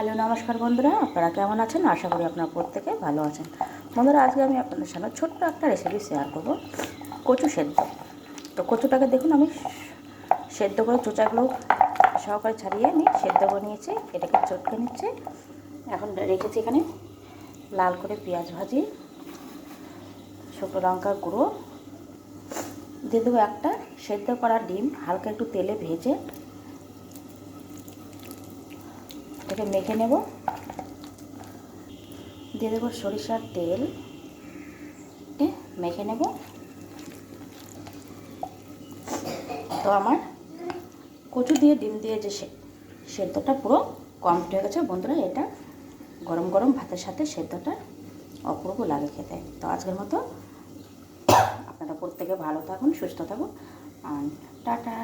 Hello, নমস্কার বন্ধুরা, আপনারা কেমন আছেন? আশা করি আপনারা প্রত্যেকে ভালো আছেন। বন্ধুরা, আজকে আমি আপনাদের সামনে ছোট্ট একটা রেসিপি শেয়ার করব, কচু সেদ্ধ। তো কচুটাকে দেখুন, আমি সেদ্ধ করে চোচাগুলো সহকারে ছাড়িয়ে আমি সেদ্ধ করে নিয়েছি এটাকে চটকে নিচ্ছে। এখন রেখেছি এখানে লাল করে পেঁয়াজ ভাজি, শুকনো লঙ্কা গুঁড়ো। দিয়ে দেবো একটা সেদ্ধ করা ডিম, হালকা একটু তেলে ভেজে এটাকে মেখে নেব। দিয়ে দেবো সরিষার তেল। মেখে নেব। তো আমার কচু দিয়ে, ডিম দিয়ে যে সেদ্ধটা পুরো কমপ্লিট হয়ে গেছে। বন্ধুরা, এটা গরম গরম ভাতের সাথে সেদ্ধটা অপূর্ব লাগে খেতে। তো আজকের মতো আপনারা প্রত্যেকে ভালো থাকুন, সুস্থ থাকুন। টাটা।